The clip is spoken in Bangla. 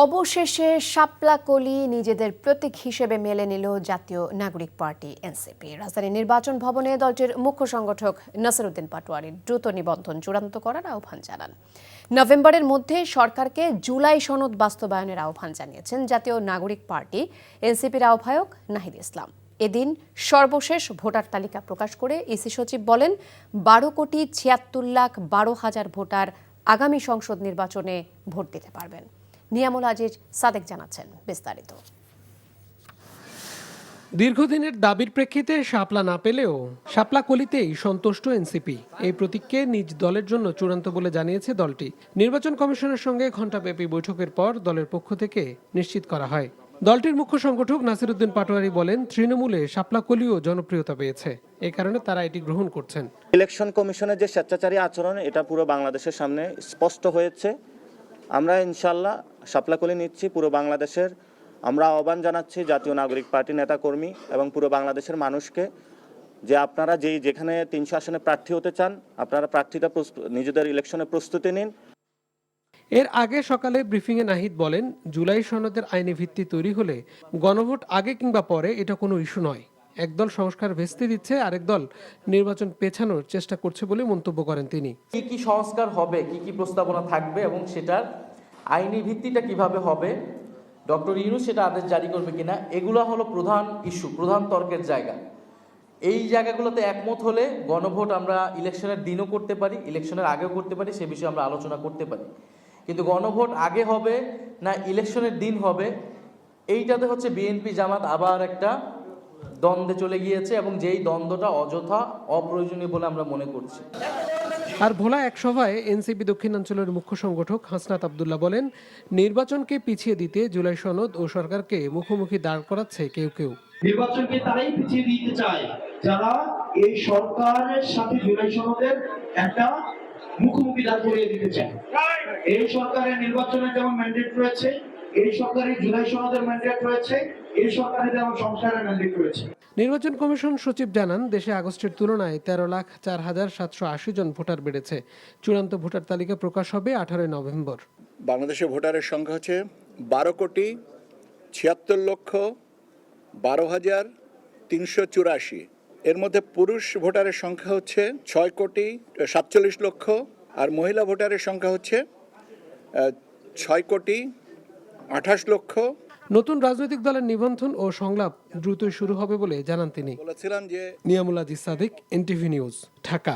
অবশেষে শাপলা কলি নিজেদের প্রতীক হিসেবে মেলে নিল জাতীয় নাগরিক পার্টি, এনসিপি। রাজধানী নির্বাচন ভবনে দলটির মুখ্য সংগঠক নাসিরুদ্দিন পাটোয়ারির দ্রুত নিবন্ধন চূড়ান্ত করার আহ্বান জানান। নভেম্বরের মধ্যে সরকারকে জুলাই সনদ বাস্তবায়নের আহ্বান জানিয়েছেন জাতীয় নাগরিক পার্টি, এনসিপির আহ্বায়ক নাহিদ ইসলাম। এদিন সর্বশেষ ভোটার তালিকা প্রকাশ করে ইসি সচিব বলেন, বারো কোটি ছিয়াত্তর লাখ বারো হাজার ভোটার আগামী সংসদ নির্বাচনে ভোট দিতে পারবেন। নিয়ামুল আজিজ সাদেক জানাচ্ছেন বিস্তারিত। দীর্ঘদিনের দাবির প্রেক্ষিতে শাপলা না পেলেও শাপলা কলিতেই সন্তুষ্ট এনসিপি। এই প্রতীককে নিজ দলের জন্য চূড়ান্ত বলে জানিয়েছে দলটি। নির্বাচন কমিশনের সঙ্গে ঘণ্টাব্যাপী বৈঠকের পর দলের পক্ষ থেকে নিশ্চিত করা হয়। দলটির মুখ্য সংগঠক নাসিরুদ্দিন পাটোয়ারি বলেন তৃণমূলে শাপলা কলিও জনপ্রিয়তা পেয়েছে। এ কারণে তারা এটি গ্রহণ করছেন। ইলেকশন কমিশনের যে স্বেচ্ছাচারী আচরণ এটা পুরো বাংলাদেশের সামনে স্পষ্ট হয়েছে। আমরা ইনশাল্লাহ সাপ্লা সাপলাকলি নিচ্ছি, পুরো বাংলাদেশের। আমরা আহ্বান জানাচ্ছি জাতীয় নাগরিক পার্টি নেতাকর্মী এবং পুরো বাংলাদেশের মানুষকে যে আপনারা যেই যেখানে তিনশো আসনে প্রার্থী হতে চান, আপনারা প্রস্তুত- নিজেদের ইলেকশনে প্রস্তুতি নিন। এর আগে সকালে ব্রিফিংয়ে নাহিদ বলেন, জুলাই সনদের আইনি ভিত্তি তৈরি হলে গণভোট আগে কিংবা পরে এটা কোনো ইস্যু নয়। একদল সংস্কার ভেস্তে দিচ্ছে, আরেক দল নির্বাচন পেছানোর চেষ্টা করছে বলে মন্তব্য করেন তিনি। কি কি সংস্কার হবে, কি কি প্রস্তাবনা থাকবে এবং সেটার আইনি ভিত্তিটা কীভাবে হবে, ডক্টর ইউনুস সেটা আদেশ জারি করবে কিনা, এগুলো হলো প্রধান ইস্যু, প্রধান তর্কের জায়গা। এই জায়গাগুলোতে একমত হলে গণভোট আমরা ইলেকশনের দিনও করতে পারি, ইলেকশনের আগেও করতে পারি, সে বিষয়ে আমরা আলোচনা করতে পারি। কিন্তু গণভোট আগে হবে না ইলেকশনের দিন হবে, এইটাতে হচ্ছে বিএনপি জামাত আবার একটা দ্বন্দ্বে চলে গিয়েছে এবং যেই দ্বন্দ্বটা অযথা অপ্রয়োজনীয় বলে আমরা মনে করছি। আর ভোলা এক সভায় এনসিপি দক্ষিণাঞ্চলের মুখ্য সংগঠক হাসনাত আবদুল্লাহ বলেন নির্বাচনকে পিছিয়ে দিতে জুলাই সনদ ও সরকারকে মুখোমুখি দাঁড় করাচ্ছে কেউ কেউ। নির্বাচনকে তারাই পিছিয়ে দিতে চায়। যারা এই সরকারের সাথে জুলাই সনদের একটা মুখোমুখি দাঁড় করিয়ে দিতে চায়। এই সরকারের নির্বাচনের যেমন ম্যান্ডেট রয়েছে এই সরকারের জুলাই সনদের ম্যান্ডেট রয়েছে এই সরকারের যেমন সংস্কারের ম্যান্ডেট রয়েছে। নির্বাচন কমিশন সচিব জানান দেশে আগস্টের তুলনায় তেরো লাখ চার হাজার সাতশো আশি জন ভোটার বেড়েছে। চূড়ান্ত ভোটার তালিকা প্রকাশ হবে আঠারোই নভেম্বর। বাংলাদেশে ভোটারের সংখ্যা হচ্ছে বারো কোটি ছিয়াত্তর লক্ষ বারো হাজার তিনশো চুরাশি। এর মধ্যে পুরুষ ভোটারের সংখ্যা হচ্ছে ছয় কোটি সাতচল্লিশ লক্ষ আর মহিলা ভোটারের সংখ্যা হচ্ছে ছয় কোটি আঠাশ লক্ষ। নতুন রাজনৈতিক দলের নিবন্ধন ও সংলাপ দ্রুত শুরু হবে বলে জানান তিনি। বলেছিলেন যে নিয়ামুল আজিজ সাদিক এনটিভি নিউজ ঢাকা।